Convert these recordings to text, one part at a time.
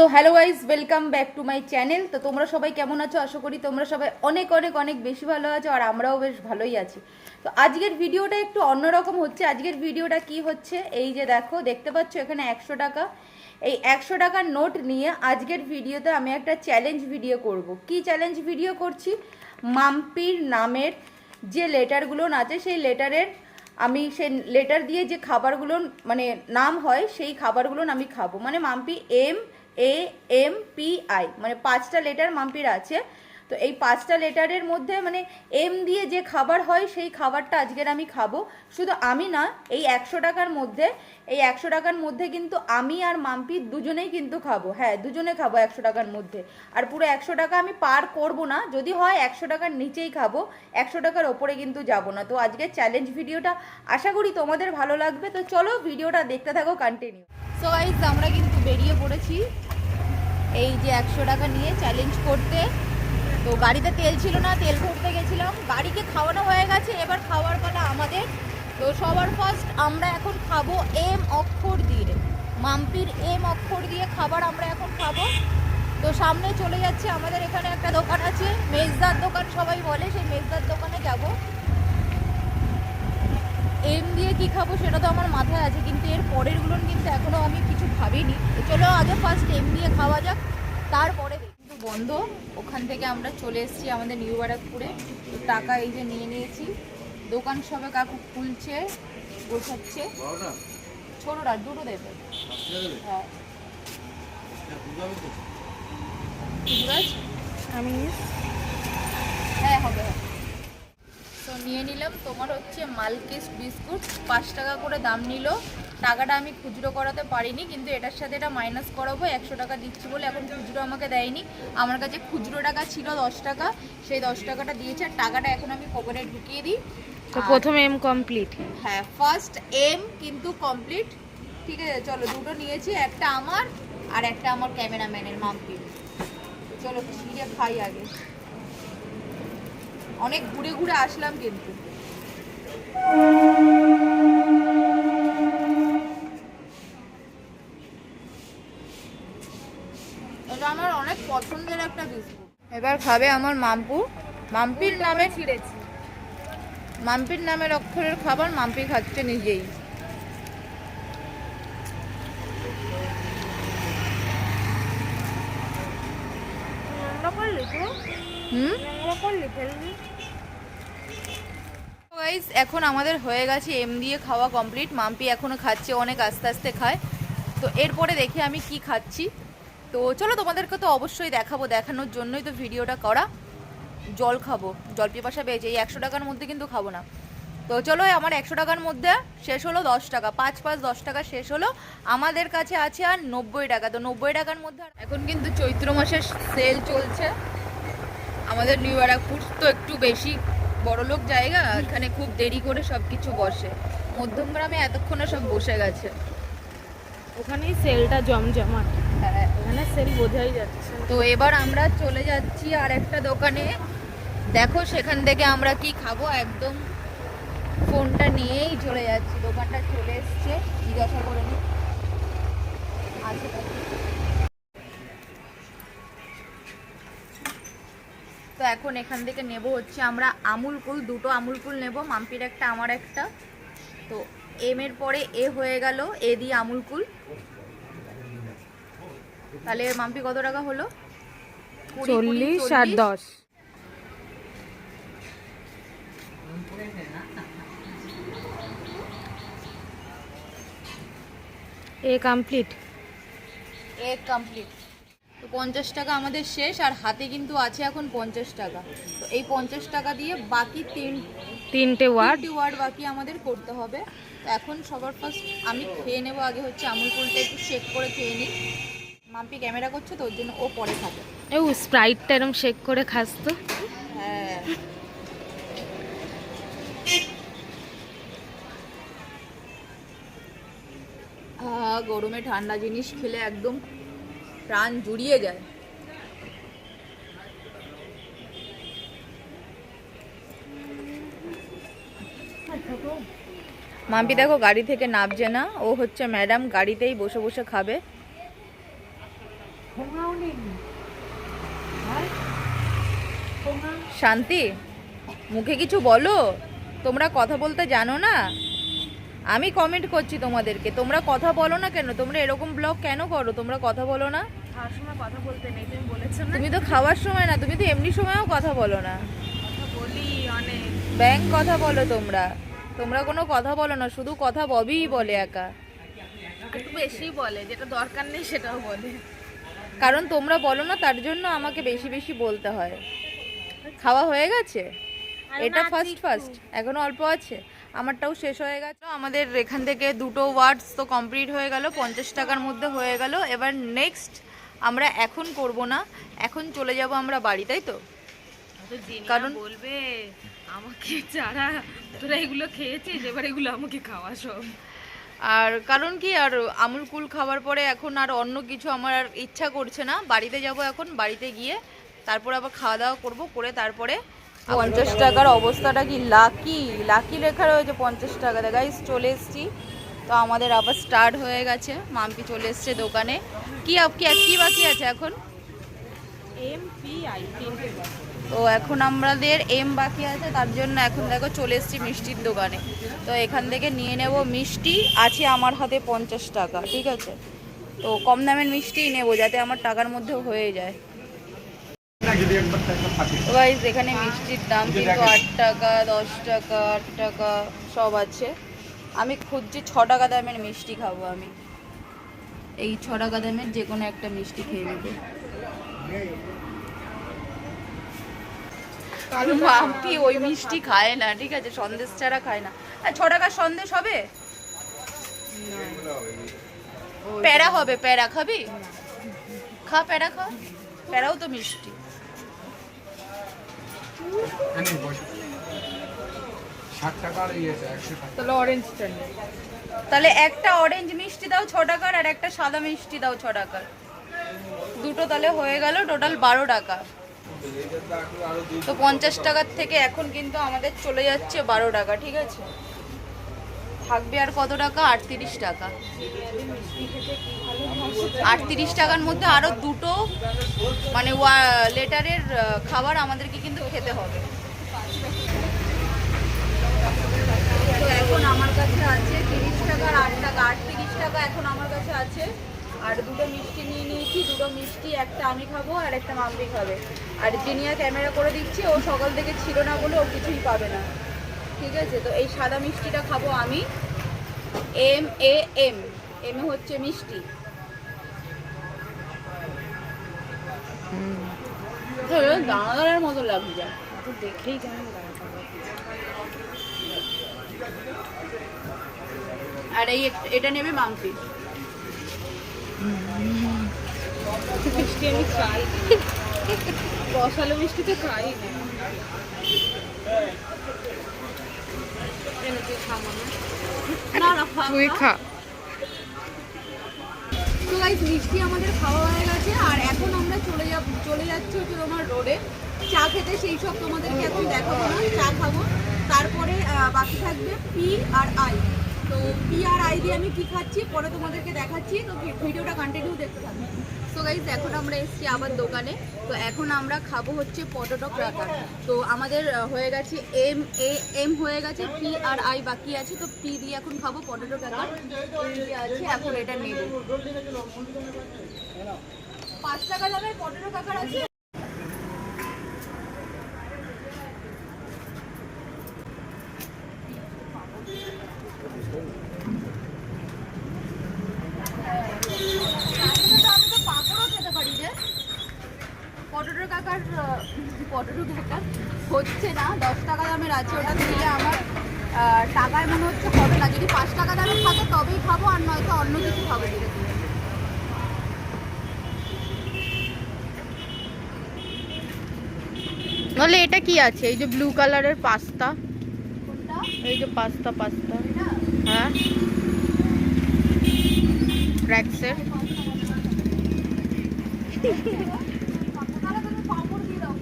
So hello guys welcome back to my channel তো তোমরা সবাই কেমন আছো? আশা করি তোমরা সবাই অনেক অনেক অনেক বেশি ভালো আছো আর আমরাও বেশ ভালোই আছি। তো আজকের ভিডিওটা একটু অন্যরকম হচ্ছে। আজকের ভিডিওটা কি হচ্ছে? এই যে দেখো, দেখতে পাচ্ছ এখানে একশো টাকা। এই একশো টাকার নোট নিয়ে আজকের ভিডিওতে আমি একটা চ্যালেঞ্জ ভিডিও করব। কি চ্যালেঞ্জ ভিডিও করছি? মাম্পির নামের যে লেটারগুলো আছে সেই লেটারের আমি সেই লেটার দিয়ে যে খাবারগুলো মানে নাম হয়, সেই খাবারগুলো আমি খাব। মানে Mampi M A M P I মানে পাঁচটা লেটার মাম্পির আছে। তো এই পাঁচটা লেটারের মধ্যে মানে এম দিয়ে যে খাবার হয়, সেই খাবারটা আজকের আমি খাব। শুধু আমি না, এই একশো টাকার মধ্যে, এই একশো টাকার মধ্যে কিন্তু আমি আর মাম্পি দুজনেই কিন্তু খাব। হ্যাঁ দুজনে খাব একশো টাকার মধ্যে। আর পুরো একশো টাকা আমি পার করব না। যদি হয়, একশো টাকার নিচেই খাব। একশো টাকার ওপরে কিন্তু যাব না। তো আজকের চ্যালেঞ্জ ভিডিওটা আশা করি তোমাদের ভালো লাগবে। তো চলো ভিডিওটা দেখতে থাকো কন্টিনিউ সো গাইজ আমরা কিন্তু বেরিয়ে পড়েছি। এই যে একশো টাকা নিয়ে চ্যালেঞ্জ করতে। তো গাড়িতে তেল ছিল না, তেল ভরতে গেছিলাম। গাড়িকে খাওয়ানো হয়ে গেছে, এবার খাওয়ার পালা আমাদের। তো সবার ফার্স্ট আমরা এখন খাব এম অক্ষর দিয়ে। মাম্পির এম অক্ষর দিয়ে খাবার আমরা এখন খাব। তো সামনে চলে যাচ্ছে আমাদের এখানে একটা দোকান আছে। মেজদার দোকান সবাই বলে, সেই মেজদার দোকানে যাব। এম দিয়ে কি খাব সেটা তো আমার মাথায় আছে, কিন্তু এর পরেরগুলো কিন্তু এখনও আমি কিছু ভাবিনি। চলো আগে ফার্স্ট এম দিয়ে খাওয়া যাক, তারপরে বন্ধ। ওখান থেকে আমরা চলে এসেছি আমাদের নিউ ব্যারাকপুরে। তো টাকা এই যে নিয়ে নিয়েছি। দোকান সবে কাকু খুলছে গোছাচ্ছে। ছোটরা দুটো দেবে। হ্যাঁ। আমি হ্যাঁ হবে হবে। নিয়ে নিলাম। তোমার হচ্ছে মালকিস বিস্কুট পাঁচ টাকা করে দাম নিল। টাকাটা আমি খুচরো করাতে পারিনি কিন্তু এটার সাথে এটা মাইনাস করাবো একশো টাকা দিচ্ছি বলে এখন খুচরো আমাকে দেয়নি। আমার কাছে খুচরো টাকা ছিল দশ টাকা সেই দশ টাকাটা দিয়েছে। আর টাকাটা এখন আমি পকেটে ঢুকিয়ে দিই। তো প্রথম এম কমপ্লিট হ্যাঁ ফার্স্ট এম কিন্তু কমপ্লিট ঠিক আছে চলো দুটো নিয়েছি একটা আমার আর একটা আমার ক্যামেরাম্যানের মাম্পি। চলো ছিঁড়ে খাই আগে। অনেক ঘুরে ঘুরে আসলাম কিন্তু। এটা আমার অনেক পছন্দের একটা বিস্কুট। এবার খাবে আমার মাম্পু। মাম্পির নামে ছিঁড়েছি। মাম্পির নামের অক্ষরের খাবার মাম্পি খাচ্ছে নিজেই। হুম? গাইস এখন আমাদের হয়ে গেছে এম দিয়ে খাওয়া কমপ্লিট মাম্পি এখনও খাচ্ছে, অনেক আস্তে আস্তে খায়। তো এরপরে দেখি আমি কি খাচ্ছি। তো চলো তোমাদেরকে তো অবশ্যই দেখাবো, দেখানোর জন্যই তো ভিডিওটা করা। জল খাব, জল পিপাসা পেয়েছে। এই একশো টাকার মধ্যে কিন্তু খাব না। তো চলো আমার একশো টাকার মধ্যে শেষ হলো দশ টাকা। পাঁচ পাঁচ দশ টাকা শেষ হলো। আমাদের কাছে আছে আর নব্বই টাকা। তো নব্বই টাকার মধ্যে এখন কিন্তু চৈত্র মাসের সেল চলছে। আমাদের নিউ ব্যারাকপুর তো একটু বেশি। বড়লোক জায়গা এখানে খুব দেরি করে সব কিছু বসে। মধ্যমগ্রামে এতক্ষণে সব বসে গেছে। ওখানেই সেলটা জমজমাট। হ্যাঁ। ওখানে সেল বোঝাই যাচ্ছে তো এবার আমরা চলে যাচ্ছি আর একটা দোকানে। দেখো সেখান থেকে আমরা কি খাব? একদম ফোনটা নিয়েই চলে যাচ্ছি। দোকানটা চলে এসছে। এখন এখান থেকে নেব হচ্ছে আমরা আমুল কুল দুটো আমুল কুল নেব মাম্পির একটা আমার একটা। তো এম এর পরে এ হয়ে গেল এ দিয়ে আমুল কুল। তাহলে মাম্পি কত টাকা হলো? চল্লিশ আর দশ। এ কমপ্লিট এ কমপ্লিট পঞ্চাশ টাকা আমাদের শেষ আর হাতে কিন্তু আছে এখন পঞ্চাশ টাকা। তো এই পঞ্চাশ টাকা দিয়ে বাকি তিন তিনটে ওয়ার্ড? ওয়ার্ড বাকি আমাদের করতে হবে। তো এখন সবার ফার্স্ট আমি খেয়ে নেব আগে হচ্ছে আমুল কুলটা একটু শেক করে খেয়ে নিই। মাম্পি ক্যামেরা করছে তো ওর জন্য ও পরে খাবে। ও স্প্রাইটটা এরম শেক করে খাস তো। হ্যাঁ। গরমে ঠান্ডা জিনিস খেলে একদম প্রাণ জুড়িয়ে যায়। মাম্পি দেখো, গাড়ি থেকে নামছে না। ও হচ্ছে ম্যাডাম, গাড়িতেই বসে বসে খাবে। শান্তি, মুখে কিছু বলো? তোমরা কথা বলতে জানো না? আমি কমেন্ট করছি তোমাদেরকে। তোমরা কথা বলো না কেন? তোমরা এরকম ব্লগ কেন করো? তোমরা কথা বলো না? খাওয়ার সময় কথা বলতে নেই তুমি বলেছ না? তুমি তো খাওয়ার সময় না তুমি তো এমনি সময়ও কথা বলো না। কথা বলি অনেক। ব্যাংক কথা বলো তোমরা। তোমরা কোনো কথা বলো না শুধু কথা ববিই বলে একা। একটু বেশি বলে যেটা দরকার নেই সেটাও বলে। কারণ তোমরা বলো না তার জন্য আমাকে বেশি বেশি বলতে হয়। খাওয়া হয়ে গেছে? এটা ফার্স্ট ফার্স্ট এখনও অল্প আছে। আমারটাও শেষ হয়ে গেছে। আমাদের এখান থেকে দুটো ওয়ার্ডস তো কমপ্লিট হয়ে গেল পঞ্চাশ টাকার মধ্যে হয়ে গেল। এবার নেক্সট আমরা এখন করব না এখন চলে যাব আমরা বাড়ি তাই তো? তো কারণ- বলবে আমাকে যারা তোরা এগুলো খেয়েছিস এবার এগুলো আমাকে খাওয়া সব। আর কারণ কি আর আমুল কুল খাওয়ার পরে এখন আর অন্য কিছু আমার আর ইচ্ছা করছে না। বাড়িতে যাব এখন বাড়িতে গিয়ে তারপর আবার খাওয়া দাওয়া করব করে তারপরে পঞ্চাশ টাকার অবস্থাটা কি লাকি? লাকি লেখা রয়েছে পঞ্চাশ টাকা গাইস চলে এসেছি। তো আমাদের আবার স্টার্ট হয়ে গেছে। মাম্পি চলে এসছে দোকানে। কি কি কি বাকি আছে এখন? এম পি আই তিনটে তো এখন আমাদের এম বাকি আছে তার জন্য এখন দেখো চলে এসেছি মিষ্টির দোকানে। তো এখান থেকে নিয়ে নেব মিষ্টি আছে আমার হাতে পঞ্চাশ টাকা ঠিক আছে? তো কম দামের মিষ্টিই নেব যাতে আমার টাকার মধ্যেও হয়ে যায়। গাইজ এখানে মিষ্টির দাম কিন্তু আট টাকা দশ টাকা আট টাকা সব আছে। আমি খুঁজছি ছ টাকা দামের মিষ্টি খাব আমি। এই ছ টাকা দামের যে কোনো একটা মিষ্টি খেয়ে নেব। মাম্পি ওই মিষ্টি খায় না ঠিক আছে? সন্দেশ ছাড়া খায় না। আর ছ টাকার সন্দেশ হবে? প্যারা হবে প্যারা খাবি? খা প্যারা খা। প্যারাও তো মিষ্টি ষাট টাকার ইয়েছে একশো টাকা তাহলে একটা অরেঞ্জ মিষ্টি দাও ছ টাকার আর একটা সাদা মিষ্টি দাও ছ টাকার। দুটো তাহলে হয়ে গেল টোটাল বারো টাকা। তো পঞ্চাশ টাকার থেকে এখন কিন্তু আমাদের চলে যাচ্ছে বারো টাকা, ঠিক আছে? থাকবে আর কত টাকা? আটত্রিশ টাকা। আটত্রিশ টাকার মধ্যে আরও দুটো মানে লেটারের খাবার আমাদেরকে কিন্তু খেতে হবে। তো এখন আমার কাছে আছে তিরিশ টাকার আট টাকা আটত্রিশ টাকা এখন আমার কাছে আছে। আর দুটো মিষ্টি নিয়ে নিয়েছি দুটো মিষ্টি একটা আমি খাব আর একটা মাম্পি খাবে। আর জিনিয়া ক্যামেরা করে দিচ্ছি ও সকাল থেকে ছিল না বলে ও কিছুই পাবে না। ঠিক আছে? তো এই সাদা মিষ্টিটা খাব আমি। M A M. এম হচ্ছে মিষ্টি। দানাদারের মতো লাগছে। তো দেখেই কেমন আর এই এটা নেবে মাম্পি। মিষ্টি আমি খাই রসালো মিষ্টি তো খাই না তুই খা, তো গাইস মিষ্টি আমাদের খাওয়া হয়ে গেছে আর এখন আমরা চলে যাব চলে যাচ্ছি হচ্ছে তোমার রোডে চা খেতে সেই সব তোমাদেরকে এখন দেখাবো না। চা খাব। তারপরে বাকি থাকবে পি আর আই। তো পি আর আই দিয়ে আমি কি খাচ্ছি, পরে তোমাদেরকে দেখাচ্ছি, তো ভিডিওটা কন্টিনিউ দেখতে থাকবে তো গাইস এখন আমরা এসেছি আবার দোকানে। তো এখন আমরা খাব হচ্ছে পটেটো ক্রাকার তো আমাদের হয়ে গেছে এম এ এম হয়ে গেছে পি আর আই বাকি আছে, তো পি দিয়ে এখন খাব পটেটো ক্রাকার এখন এটা নেব। পাঁচ টাকা দামের পটেটো কাকার আছে আমি তো পাঁপড়ও খেতে পারি রে পটেটো কাকার হচ্ছে না দশ টাকা দামের আছে ওটা দিলে আমার টাকায় মনে হচ্ছে হবে না। যদি পাঁচ টাকা দামের থাকে তবেই খাব আর নয়তো অন্য কিছু খাব ধীরে ধীরে নাহলে এটা কি আছে? এই যে ব্লু কালারের পাস্তা। এই যে পাস্তা পাস্তা। হ্যাঁ। ক্র্যাক্সের তাহলে তুমি পাঁপড় দিয়ে দাও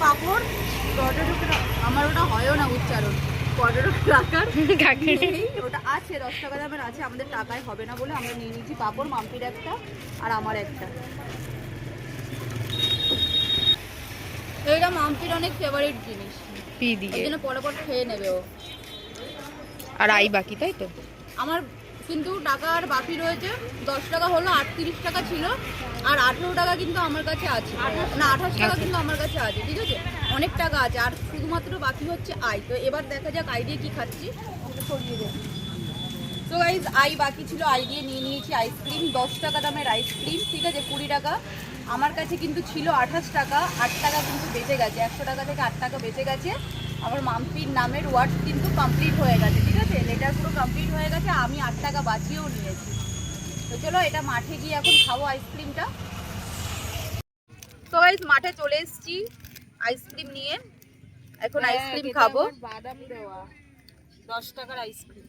পাঁপড় আমার ওটা হয়ও না উচ্চারণ। টাকার ওটা আছে আছে আমাদের টাকায় হবে না বলে আমরা নিয়ে নিয়েছি পাঁপড় মাম্পির একটা আর আমার একটা। মাম্পির অনেক ফেভারিট জিনিস। পি দিয়ে? জন্য পরে পরে খেয়ে নেবে ও। আর আই বাকি তাই তো? আমার কিন্তু টাকা আর বাকি রয়েছে দশ টাকা হলো আটত্রিশ টাকা ছিল আর আঠেরো টাকা কিন্তু আমার কাছে আছে। না আঠাশ টাকা কিন্তু আমার কাছে আছে ঠিক আছে? অনেক টাকা আছে, আর শুধুমাত্র বাকি হচ্ছে আই। তো এবার দেখা যাক আই দিয়ে কি খাচ্ছি সরিয়ে তো গাইজ আই বাকি ছিল, আই দিয়ে নিয়ে নিয়েছি আইসক্রিম দশ টাকা দামের আইসক্রিম ঠিক আছে, কুড়ি টাকা। আমার কাছে কিন্তু ছিল আঠাশ টাকা, আট টাকা কিন্তু বেঁচে গেছে, একশো টাকা থেকে আট টাকা বেঁচে গেছে। আমার মাম্পির নামের ওয়ার্ড কিন্তু কমপ্লিট হয়ে গেছে, ঠিক আছে? লেটার পুরো কমপ্লিট হয়ে গেছে, আমি আট টাকা বাঁচিয়েও নিয়েছি। তো চলো, এটা মাঠে গিয়ে এখন খাব আইসক্রিমটা তো গাইজ মাঠে চলে এসেছি। আইসক্রিম নিয়ে এখন আইসক্রিম খাব। বাদাম দেওয়া। দশ টাকার আইসক্রিম।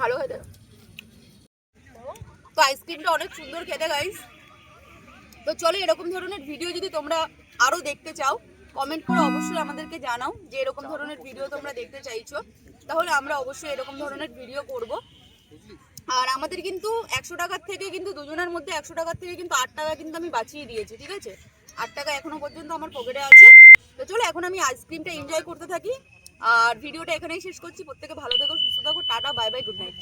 ভালো খেতে। তো আইসক্রিমটা অনেক সুন্দর খেতে গাইস তো চলো এরকম ধরনের ভিডিও যদি তোমরা আরও দেখতে চাও কমেন্ট করে অবশ্যই আমাদেরকে জানাও যে এরকম ধরনের ভিডিও তোমরা দেখতে চাইছো। তাহলে আমরা অবশ্যই এরকম ধরনের ভিডিও করব। আর আমাদের কিন্তু একশো টাকার থেকে কিন্তু দুজনের মধ্যে একশো টাকার থেকে কিন্তু আট টাকা কিন্তু আমি বাঁচিয়ে দিয়েছি, ঠিক আছে? আট টাকা এখনও পর্যন্ত আমার পকেটে আছে। তো চলো, এখন আমি আইসক্রিমটা এনজয় করতে থাকি। আর ভিডিওটা এখানেই শেষ করছি। প্রত্যেকে ভালো থেকো, সুস্থ থাকো, tata bye bye good night